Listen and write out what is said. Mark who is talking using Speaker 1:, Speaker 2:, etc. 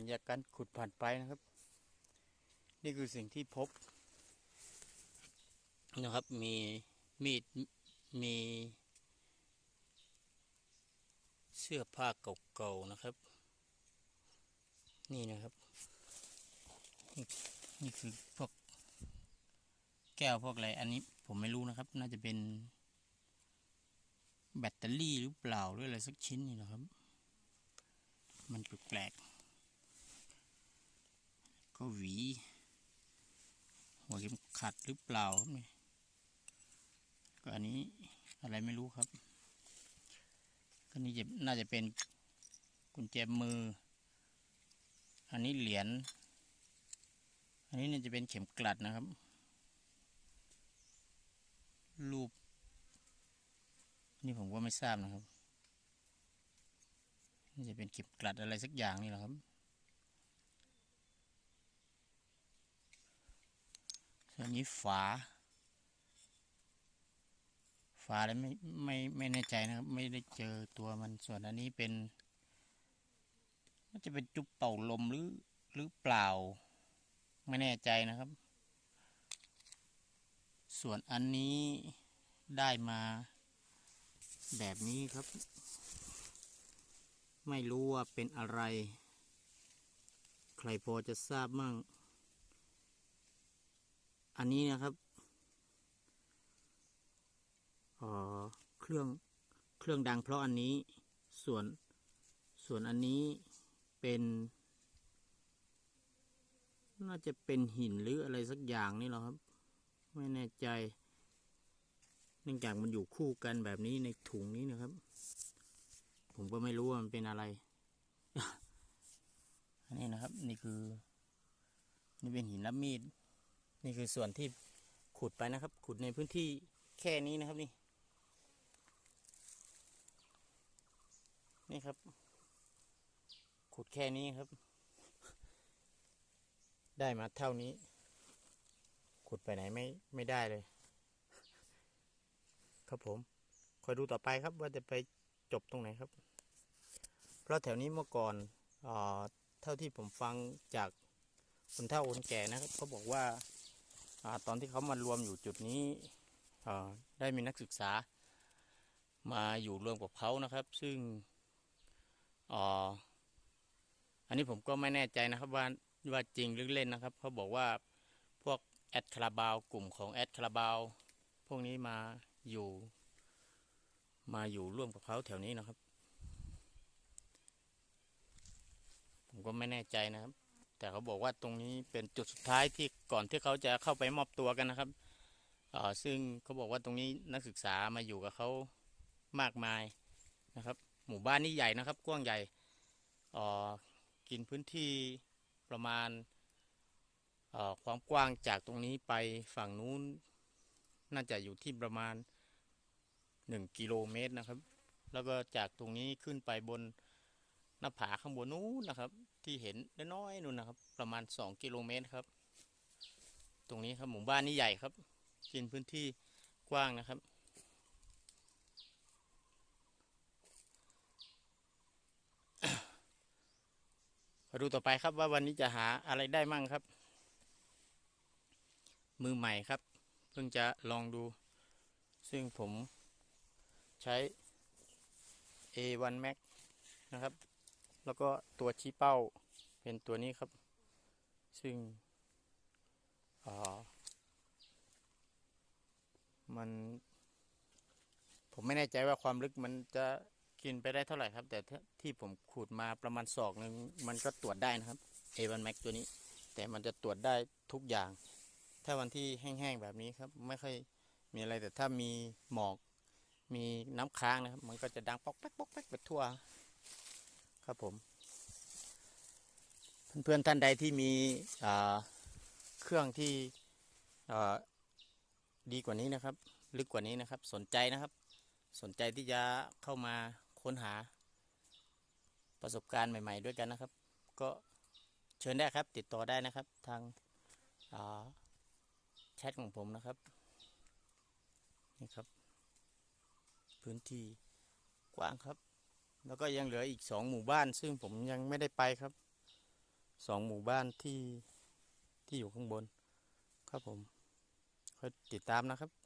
Speaker 1: ลังจากการขุดผ่านไปนะครับ นี่คือสิ่งที่พบนะครับ มีมีดมีเสื้อผ้าเก่าๆนะครับ นี่นะครับ นี่คือพวกแก้วพวกอะไร อันนี้ผมไม่รู้นะครับ น่าจะเป็นแบตเตอรี่หรือเปล่าหรืออะไรสักชิ้นนี่นะครับ มันแปลกๆ ก็หวี หัวเข็มขัดหรือเปล่าครับนี่ก็อันนี้อะไรไม่รู้ครับ ก็นี่จะน่าจะเป็นกุญแจมือ อันนี้เหรียญ อันนี้น่าจะเป็นเข็มกลัดนะครับ รูป นี่ผมก็ไม่ทราบนะครับ นี่จะเป็นเข็มกลัดอะไรสักอย่างนี่แหละครับ ส่วนนี้ฝา ฝาอะไรไม่ไม่ไม่แน่ใจนะครับ ไม่ได้เจอตัวมันส่วนอันนี้เป็นน่าจะเป็นจุบเป่าลมหรือหรือเปล่า ไม่แน่ใจนะครับ ส่วนอันนี้ได้มาแบบนี้ครับ ไม่รู้ว่าเป็นอะไร ใครพอจะทราบมั่ง อันนี้นะครับเอ่อเครื่องเครื่องดังเพราะอันนี้ส่วนส่วนอันนี้เป็น น่าจะเป็นหินหรืออะไรสักอย่างนี่หรอครับ ไม่แน่ใจ เนื่องจากมันอยู่คู่กันแบบนี้ในถุงนี้นะครับ ผมก็ไม่รู้ว่ามันเป็นอะไร อันนี้นะครับ นี่คือ นี่เป็นหินรับมีด นี่คือส่วนที่ขุดไปนะครับ ขุดในพื้นที่แค่นี้นะครับนี่ นี่ครับ ขุดแค่นี้ครับ ได้มาเท่านี้ ขุดไปไหนไม่ไม่ได้เลย ครับผม คอยดูต่อไปครับว่าจะไปจบตรงไหนครับ เพราะแถวนี้เมื่อก่อนเอ่อเท่าที่ผมฟังจากคนเฒ่าคนแก่นะครับเขาบอกว่า ตอนที่เขามารวมอยู่จุดนี้ได้มีนักศึกษา มาอยู่รวมกับเขานะครับ ซึ่งอ่ออันนี้ผมก็ไม่แน่ใจนะครับว่าว่าจริงหรือเล่นนะครับ เขาบอกว่าพวกแอดคาราบาวกลุ่มของแอดคาราบาวพวกนี้มาอยู่ มาอยู่ร่วมกับเขาแถวนี้นะครับ ผมก็ไม่แน่ใจนะครับ แต่เขาบอกว่าตรงนี้เป็นจุดสุดท้ายที่ก่อนที่เขาจะเข้าไปมอบตัวกันนะครับอ่อซึ่งเขาบอกว่าตรงนี้นักศึกษามาอยู่กับเขามากมายนะครับ หมู่บ้านนี้ใหญ่นะครับ กว้างใหญ่อ่อกินพื้นที่ประมาณอ่อความกว้างจากตรงนี้ไปฝั่งนู้น น่าจะอยู่ที่ประมาณหนึ่งกิโลเมตรนะครับ แล้วก็จากตรงนี้ขึ้นไปบนหน้าผาข้างบนนู้นนะครับ ที่เห็นน้อยๆนู่นนะครับ ประมาณสองกิโลเมตรครับ ตรงนี้ครับหมู่บ้านนี้ใหญ่ครับ กินพื้นที่กว้างนะครับ มาดูต่อไปครับว่าวันนี้จะหาอะไรได้มั่งครับ มือใหม่ครับ เพิ่งจะลองดู ซึ่งผมใช้ A1 Max นะครับ แล้วก็ตัวชี้เป้าเป็นตัวนี้ครับ ซึ่งมัน ผมไม่แน่ใจว่าความลึกมันจะกินไปได้เท่าไหร่ครับ แต่ที่ผมขูดมาประมาณศอกหนึ่งมันก็ตรวจได้นะครับ A1 Max ตัวนี้ แต่มันจะตรวจได้ทุกอย่าง ถ้าวันที่แห้งๆแบบนี้ครับ ไม่ค่อยมีอะไรแต่ถ้ามีหมอก มีน้ำค้างนะครับ มันก็จะดังปอกแป๊กปอกแป๊กไปทั่ว ครับผม เพื่อนๆท่านใดที่มีเครื่องที่ดีกว่านี้นะครับ ลึกกว่านี้นะครับ สนใจนะครับ สนใจที่จะเข้ามาค้นหาประสบการณ์ใหม่ ๆ ด้วยกันนะครับ ก็เชิญได้ครับ ติดต่อได้นะครับทางาแชทของผมนะครับนี่ครับ พื้นที่กว้างครับ แล้วก็ยังเหลืออีกสองหมู่บ้าน ซึ่งผมยังไม่ได้ไปครับสองหมู่บ้านที่ที่อยู่ข้างบน ครับผมคอยติดตามนะครับ